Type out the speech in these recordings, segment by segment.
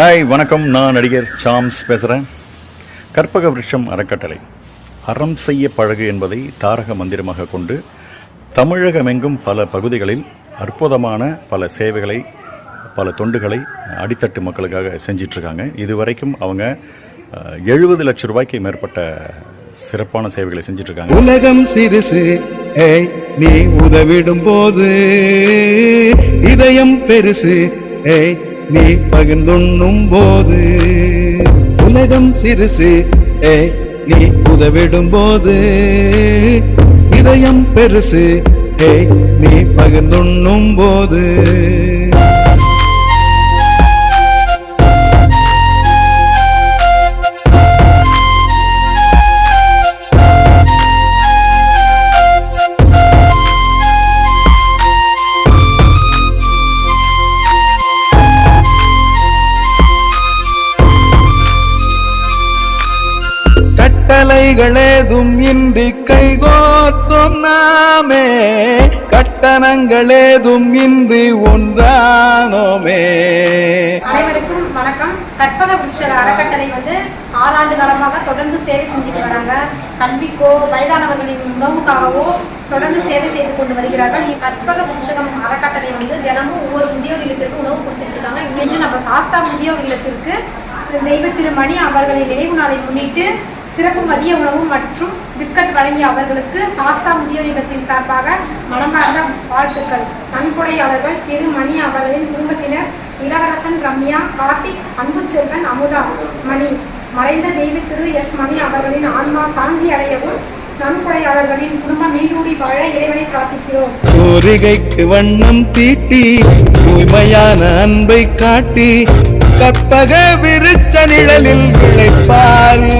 Hi வணக்கம். நான் நடிகர் சாம்ஸ் பேசுகிறேன் கற்பக விருட்சம் அறக்கட்டளை. அறம் செய்ய பழகு என்பதை தாரக மந்திரமாக கொண்டு தமிழகமெங்கும் பல பகுதிகளில் அற்புதமான பல சேவைகளை பல தொண்டுகளை அடித்தட்டு மக்களுக்காக செஞ்சிட்ருக்காங்க. இதுவரைக்கும் அவங்க எழுபது லட்ச ரூபாய்க்கு மேற்பட்ட சிறப்பான சேவைகளை செஞ்சிட்ருக்காங்க. உலகம் சிறுசு ஏய் நீ உதவிடும் போது இதயம் பெருசு ஏய் நீ பகிர்ந்துண்ணும் போது உலகம் சிறுசு ஏ நீ உதவிடும் போது இதயம் பெருசு ஏய் நீ பகிர்ந்துண்ணும் போது கட்டளைகளேதும் இன்றி கைகோத்தும் நாமே. கட்டணங்களேதும் இன்றி ஒன்றானோமே அனைவருக்கும் வணக்கம். கற்பக விருட்ச அறக்கட்டளை வந்து ஆறாண்டு காலமாக தொடர்ந்து சேவை செஞ்சுட்டு வராங்க. கல்விக்கோ வயதானவர்களின் உணவுக்காகவோ தொடர்ந்து சேவை செய்து கொண்டு வருகிறார்கள். கற்பக விருட்சகம் அறக்கட்டளை வந்து தினமும் ஒவ்வொரு முதியோர் இல்லத்திற்கு உணவு கொடுத்துட்டு இருக்காங்க. இன்று நம்ம சாஸ்தா முதியோர் இல்லத்திற்கு தெய்வ திருமணி அவர்களின் நினைவு நாளை முன்னிட்டு சிறப்பு மதிய உணவு மற்றும் பிஸ்கட் வழங்கிய அவர்களுக்கு சாஸ்தா முதியோர் இல்லத்தின் சார்பாக மனமார்ந்த வாழ்த்துக்கள். நன்கொடையாளர்கள் திரு. மணி அவர்களின் குடும்பத்தினர் இளவரசன் ரம்யா கார்த்திக் அன்புச்செல்வன் அமுதா மணி. மறைந்த தெய்வ திரு. எஸ். மணி அவர்களின் ஆன்மா சாந்தி அடையவும் நன்கொடையாளர்களின் குடும்பம் மீனூடி வாழ இறைவனை பிரார்த்திக்கிறோம். சூரிகைக்கு வண்ணம் தீட்டி தூய்மையான அன்பை காட்டி கற்பக விருச்ச நிழலில் விளைப்பாரு.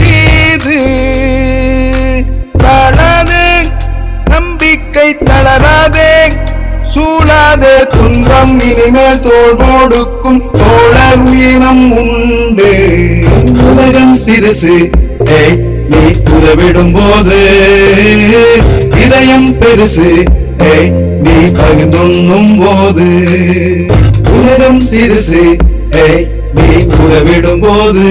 தளராதே நம்பிக்கை தளராதே. சூழாதே துன்பம் இனிமேல் தோல் கொடுக்கும் தோழர் உயிரம் உண்டு. உலகம் சிறுசு. நீ உதவிடும் போது இதயம் பெருசு. நீ பகிர்ந்துண்ணும் போது உலகம் சிறுசு. நீ உதவிடும் போது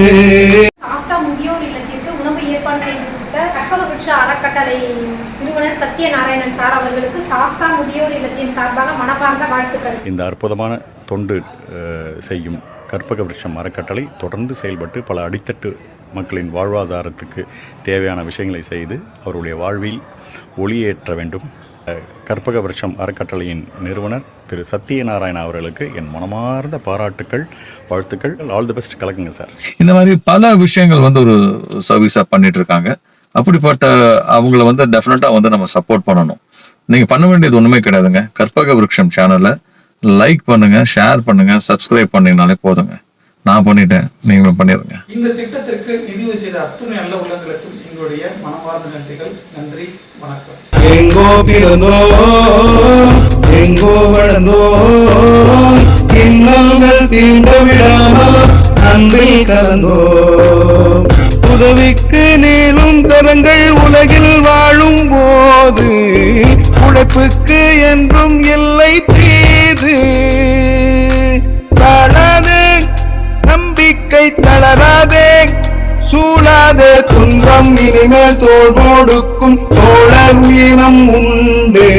சாஸ்தா முதியோர் இல்லத்திற்கு உணவு ஏற்பாடு செய்து கொடுத்த கற்பக விருட்ச அறக்கட்டளை நிறுவனர் சத்யநாராயணன் சார் அவர்களுக்கு சாஸ்தா முதியோர் இல்லத்தின் சார்பாக மனமார்ந்த வாழ்த்துக்கள். இந்த அற்புதமான தொண்டு செய்யும் கற்பக விருட்சம் அறக்கட்டளை தொடர்ந்து செயல்பட்டு பல அடித்தட்டு மக்களின் வாழ்வாதாரத்துக்கு தேவையான விஷயங்களை செய்து அவருடைய வாழ்வில் ஒளியேற்ற வேண்டும். கற்பக விருட்சம் அறக்கட்டளையின் நிறுவனர் திரு சத்யநாராயண அவர்களுக்கு என் மனமார்ந்த பாராட்டுக்கள் வாழ்த்துக்கள். ஆல் தி பெஸ்ட் கலக்குங்க சார். இந்த மாதிரி பல விஷயங்கள் வந்து ஒரு சர்வீஸா பண்ணிட்டு இருக்காங்க. அப்படிப்பட்ட அவங்கள வந்து டெஃபினட்டா வந்து நம்ம சப்போர்ட் பண்ணணும். நீங்க பண்ண வேண்டியது ஒண்ணுமே கிடையாதுங்க. கற்பக விருட்சம் சேனலை லைக் பண்ணுங்க ஷேர் பண்ணுங்க சப்ஸ்கிரைப் பண்ணீங்கனாலே போதுங்க. நான் பண்ணிட்டேன் நீங்களும் பண்ணிடுங்க. இந்த திட்டத்திற்கு நிதியுதவி செய்த அத்துணை நல்ல உள்ளங்களுக்கும் எங்களுடைய மனமார்ந்த நன்றிகள். நன்றி வணக்கம். எங்கோ பிறந்தோம் எங்கோ வளர்ந்தோம் இன்னல்கள் தீண்ட விடாமல் அன்பில் கலந்தோம் உதவிக்கு நீளும் சுதந்திரங்கள் உலகில் வாழும் போது உழைப்புக்கு என்றும் இல்லை தீது. தளது நம்பிக்கை தளராதே. சூழாதே துன்பம் இனிமேல் தோல் கொடுக்கும் தோழர் உயிரம் உண்டு.